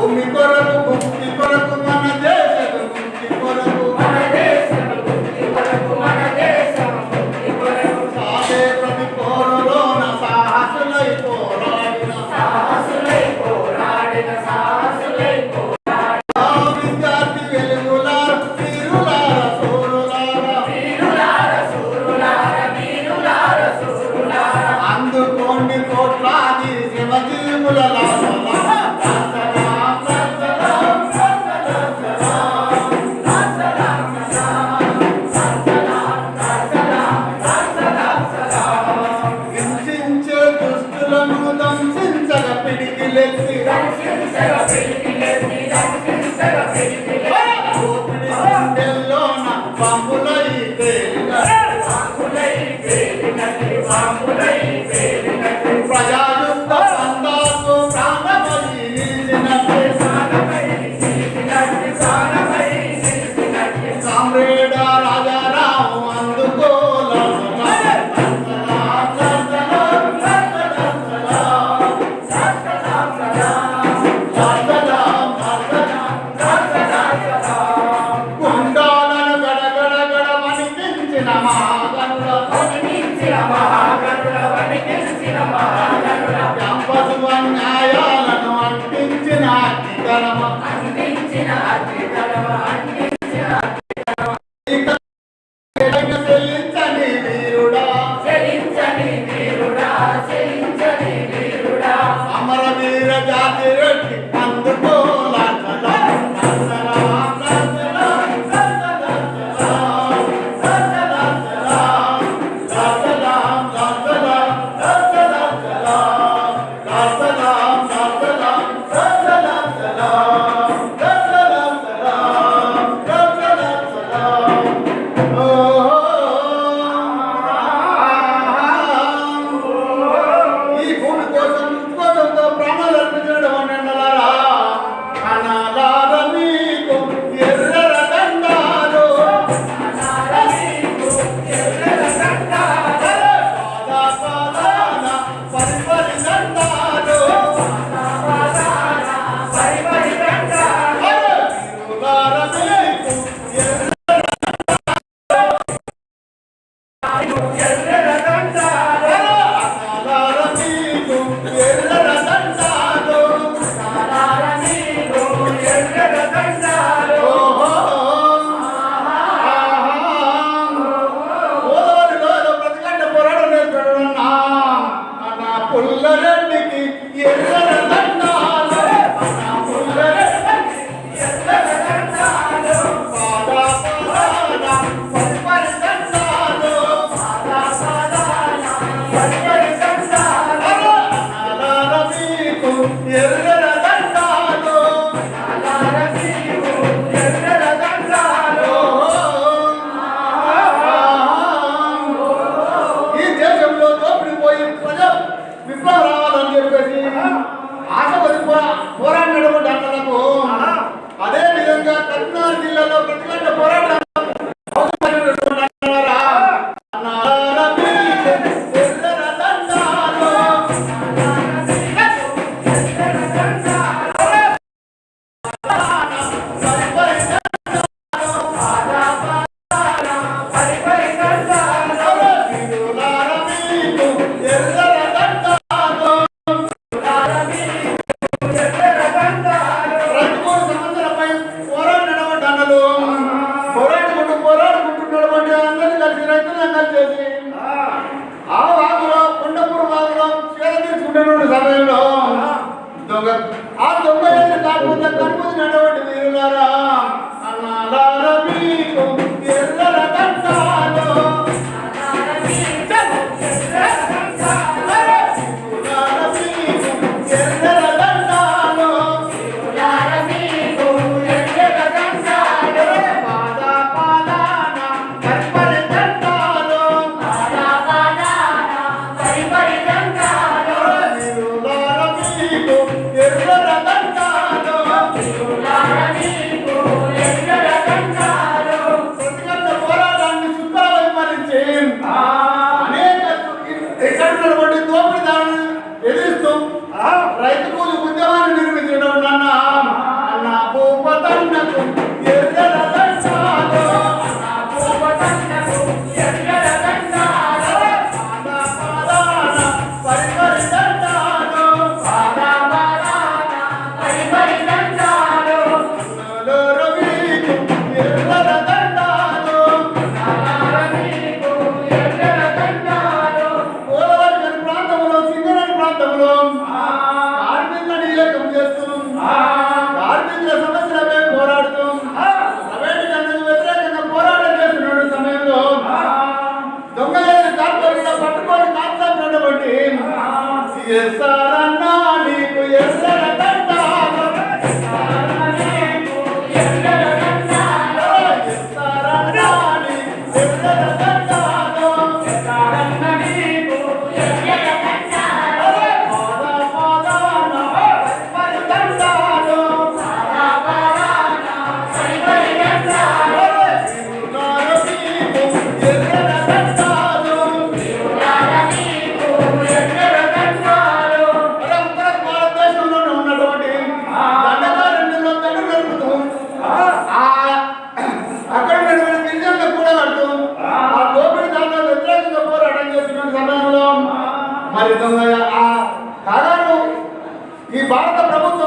ভূমি 看到了吗？సమయంలో దొంగ ఆ దొంగ కాకపోతే కడుపు నడవండి మీరులారా అన్నారా మీకు. ఎల్లర కట్టారా రైతు కూలి కాదాను? ఈ భారత ప్రభుత్వం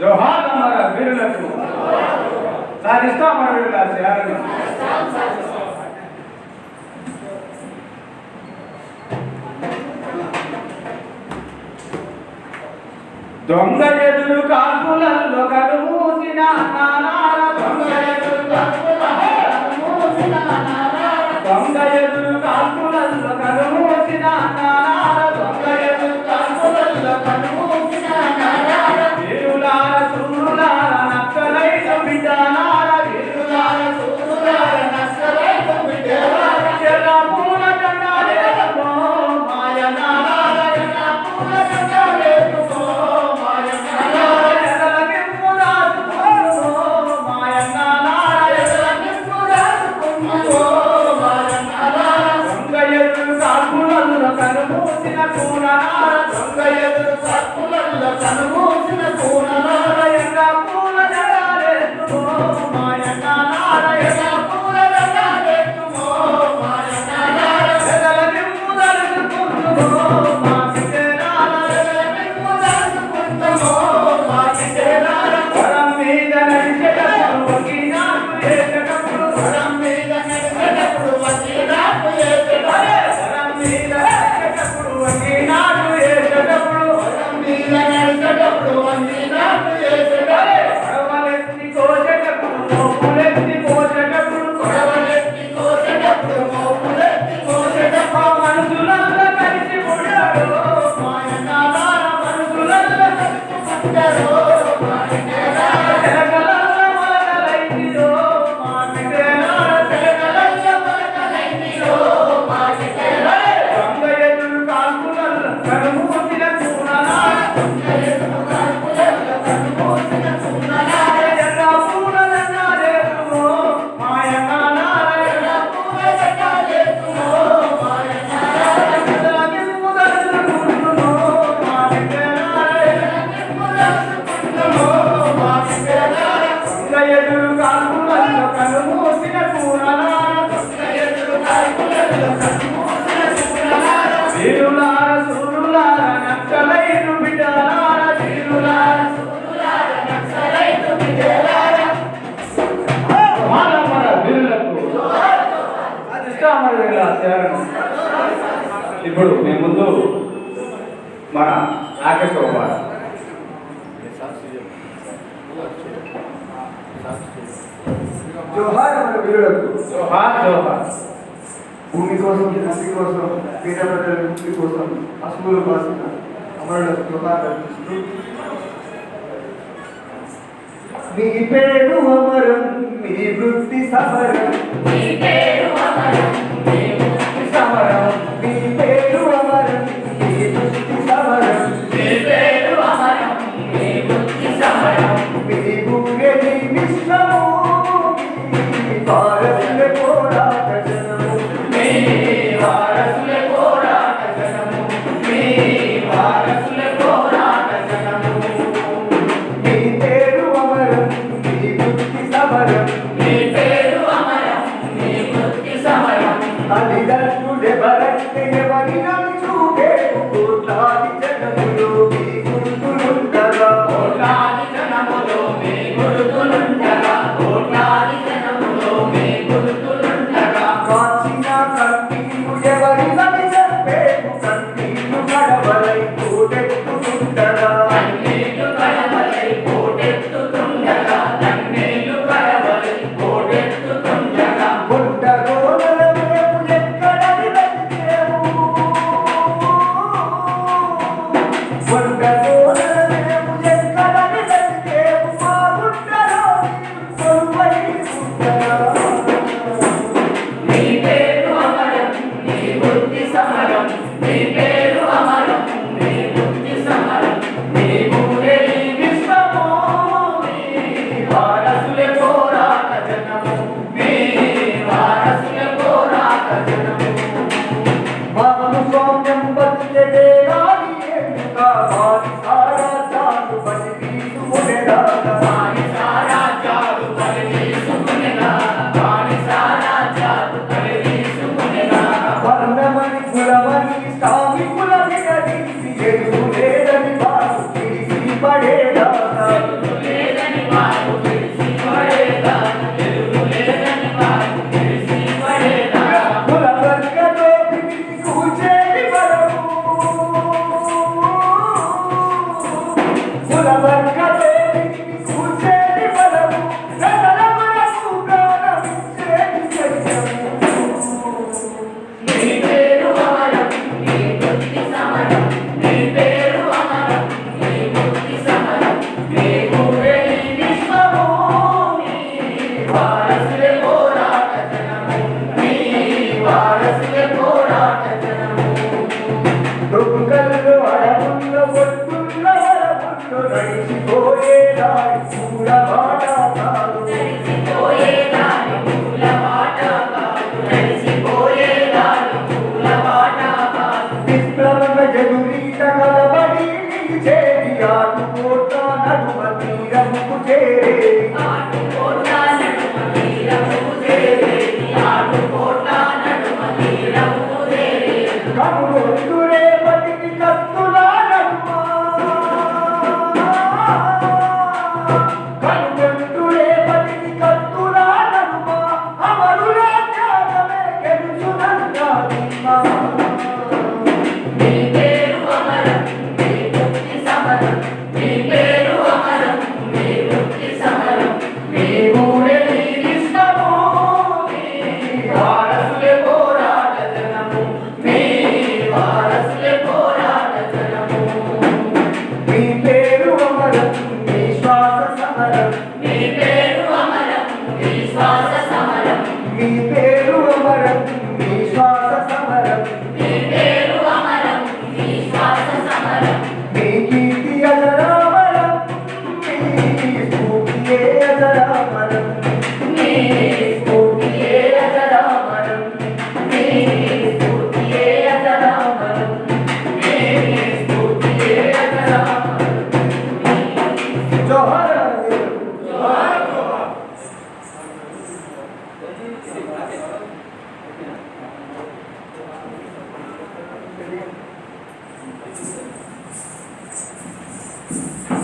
జోహార్ మన వీరులకు సాధిస్తాం మన వీరుల చేయాలని దొంగ ఎదురు కాల్పులలో కలుమూసిన నానాల దొంగ Vamos ఇప్పుడు మేము ముందు మన రాకేష్ కుమార్ జోహార్ మన వీరులకు. జోహార్ జోహార్. భూమి కోసం నది కోసం పేద ప్రజల ముక్తి కోసం అసుములు కోసం అమరులకు జోహార్ అర్పిస్తూ మీ పేరు అమరం మీ వృత్తి సమరం. Thank you.